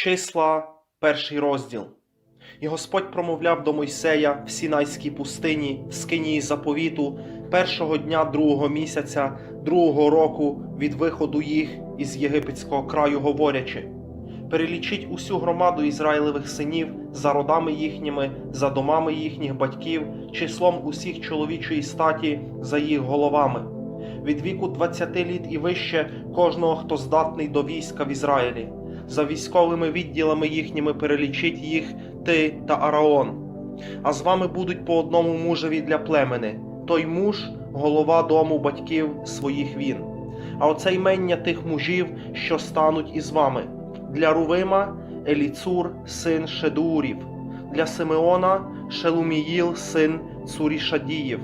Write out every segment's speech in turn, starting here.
Числа, перший розділ. І Господь промовляв до Мойсея в Сінайській пустині, в скинії заповіту, першого дня другого місяця, другого року від виходу їх із єгипетського краю, говорячи: Перелічіть усю громаду Ізраїлевих синів за родами їхніми, за домами їхніх батьків, числом усіх чоловічої статі за їх головами. Від віку 20 літ і вище кожного, хто здатний до війська в Ізраїлі за військовими відділами їхніми перелічіть їх ти та Араон. А з вами будуть по одному мужеві для племени. Той муж голова дому батьків своїх він. А оце ймення тих мужів, що стануть із вами. Для Рувима Еліцур, син Шедурів, для Симеона Шелуміїл, син Цурішадіїв,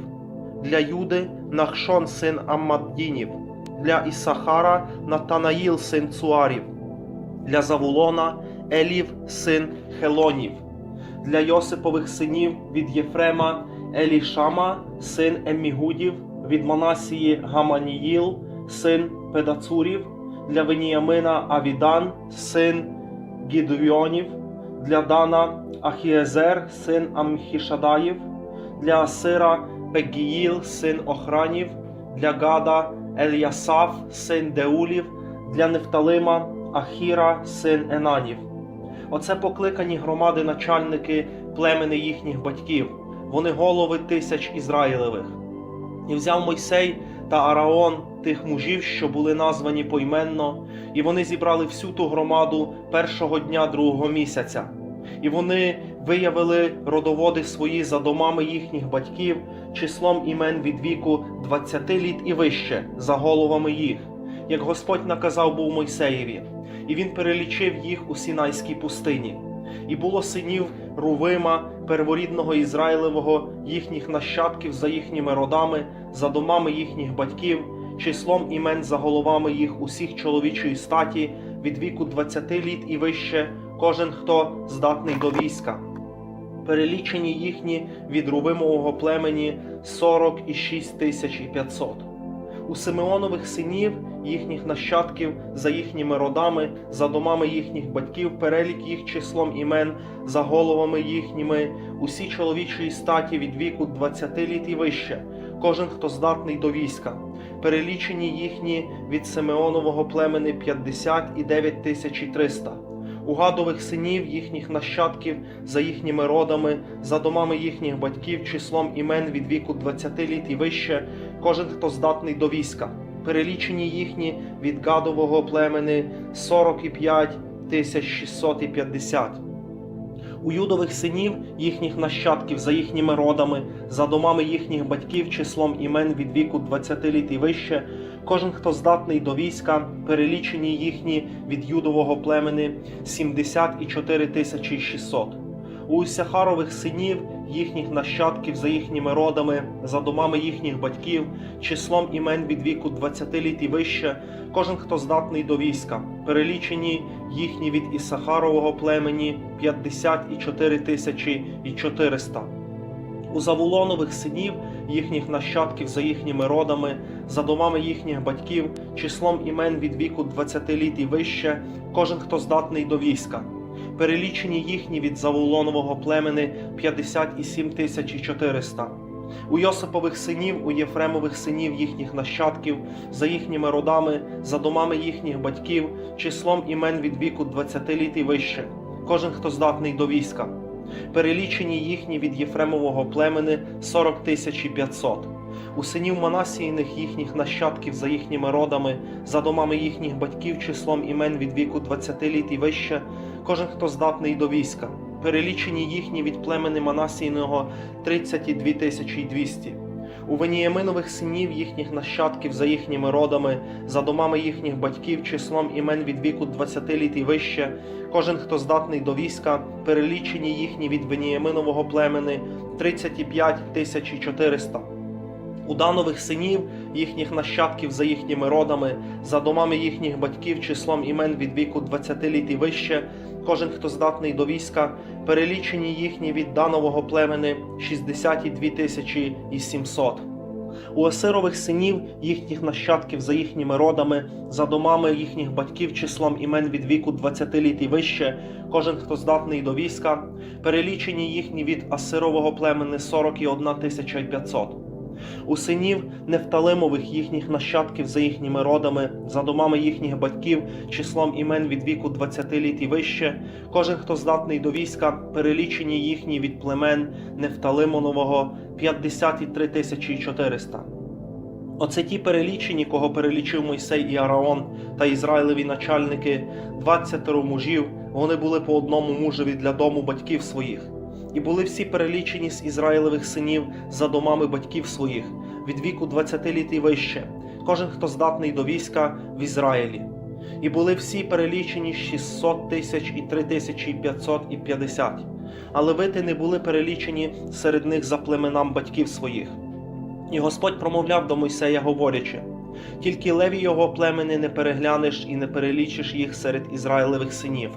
для Юди Нахшон, син Аммаддінів, для Ісахара Натанаїл, син Цуарів, для Завулона Елів, син Хелонів, для Йосипових синів від Єфрема Елішама, син Еммігудів, від Манасії Гаманіїл, син Педацурів, для Веніямина Авідан, син Гідвіонів, для Дана Ахіезер, син Амхішадаїв, для Асира Пегіїл, син Охранів, для Гада Ельясаф, син Деулів, для Нефталима Ахіра, син Енанів. Оце покликані громади начальники племени їхніх батьків, вони голови тисяч Ізраїлевих. І взяв Мойсей та Араон тих мужів, що були названі поіменно, і вони зібрали всю ту громаду першого дня другого місяця. І вони виявили родоводи свої за домами їхніх батьків, числом імен від віку 20 літ і вище, за головами їх, як Господь наказав був Мойсеєві, і він перелічив їх у Сінайській пустині. І було синів Рувима, перворідного Ізраїлевого, їхніх нащадків за їхніми родами, за домами їхніх батьків, числом імен за головами їх усіх чоловічої статі від віку 20 літ і вище, кожен хто здатний до війська. Перелічені їхні від Рувимового племені 46 тисяч і 500. У Симеонових синів, їхніх нащадків, за їхніми родами, за домами їхніх батьків, перелік їх числом імен, за головами їхніми, усі чоловічої статі від віку 20 літ і вище, кожен хто здатний до війська. Перелічені їхні від Симеонового племени 59 тисяч і 300. У гадових синів їхніх нащадків за їхніми родами, за домами їхніх батьків, числом імен від віку 20 літ і вище, кожен хто здатний до війська. Перелічені їхні від гадового племени 45 тисяч 650. У юдових синів їхніх нащадків за їхніми родами, за домами їхніх батьків, числом імен від віку 20 літ і вище, кожен хто здатний до війська, перелічені їхні від юдового племени 74 тисячі 600. У Ісахарових синів їхніх нащадків за їхніми родами, за домами їхніх батьків, числом імен від віку 20 літ і вище, кожен хто здатний до війська, перелічені їхні від Ісахарового племені 54 тисячі і 400. У Завулонових синів їхніх нащадків за їхніми родами, за домами їхніх батьків, числом імен від віку 20 літ і вище, кожен хто здатний до війська. Перелічені їхні від Завулонового племени 57 тисяч і 400. У Йосипових синів, у Єфремових синів їхніх нащадків, за їхніми родами, за домами їхніх батьків, числом імен від віку 20 літ і вище, кожен хто здатний до війська. Перелічені їхні від Єфремового племени 40 тисяч і 500. У синів Манасіїних їхніх нащадків за їхніми родами, за домами їхніх батьків, числом імен від віку 20 літ і вище, кожен хто здатний до війська. Перелічені їхні від племени Манасійного 32 тисячі й 200. У Веніяминових синів їхніх нащадків за їхніми родами, за домами їхніх батьків, числом імен від віку 20 літ і вище, кожен хто здатний до війська, перелічені їхні від Веніяминового племени 35 тисяч і 400. У Данових синів, їхніх нащадків за їхніми родами, за домами їхніх батьків, числом імен від віку 20 літ і вище, кожен хто здатний до війська, перелічені їхні від Данового племени 62 тисячі і 700. У Осирових синів, їхніх нащадків за їхніми родами, за домами їхніх батьків числом імен від віку 20 літ і вище, кожен, хто здатний до війська, перелічені їхні від Асирового племени 41 тисяча й 500. У синів Нефталимових їхніх нащадків за їхніми родами, за домами їхніх батьків, числом імен від віку 20 літ і вище, кожен, хто здатний до війська, перелічені їхні від племен Нефталимонового 53 тисячі й 400. Оце ті перелічені, кого перелічив Мойсей і Араон та Ізраїлеві начальники, 20 мужів, вони були по одному мужеві для дому батьків своїх. І були всі перелічені з Ізраїлевих синів за домами батьків своїх, від віку 20 літ і вище, кожен, хто здатний до війська в Ізраїлі. І були всі перелічені 600 тисяч і 3 тисячі і 500 і 50. А левити не були перелічені серед них за племенам батьків своїх. І Господь промовляв до Мойсея, говорячи: тільки леві його племени не переглянеш і не перелічиш їх серед Ізраїлевих синів.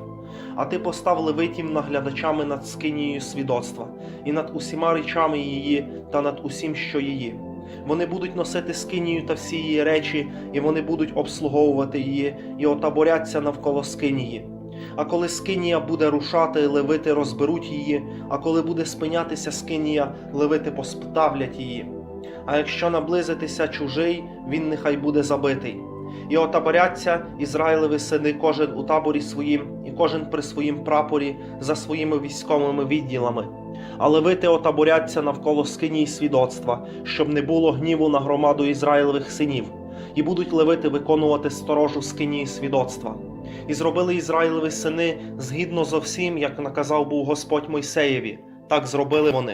А ти постав левитів наглядачами над скинією свідоцтва, і над усіма речами її, та над усім, що її. Вони будуть носити скинію та всі її речі, і вони будуть обслуговувати її, і отаборяться навколо скинії. А коли скинія буде рушати, левити розберуть її, а коли буде спинятися скинія, левити поставлять її. А якщо наблизитися чужий, він нехай буде забитий. І отаборяться Ізраїлеві сини, кожен у таборі своїм, і кожен при своїм прапорі за своїми військовими відділами. А левити отаборяться навколо скиній свідоцтва, щоб не було гніву на громаду Ізраїлевих синів, і будуть левити виконувати сторожу скинії свідоцтва. І зробили Ізраїлеві сини згідно зо всім, як наказав був Господь Мойсеєві, так зробили вони.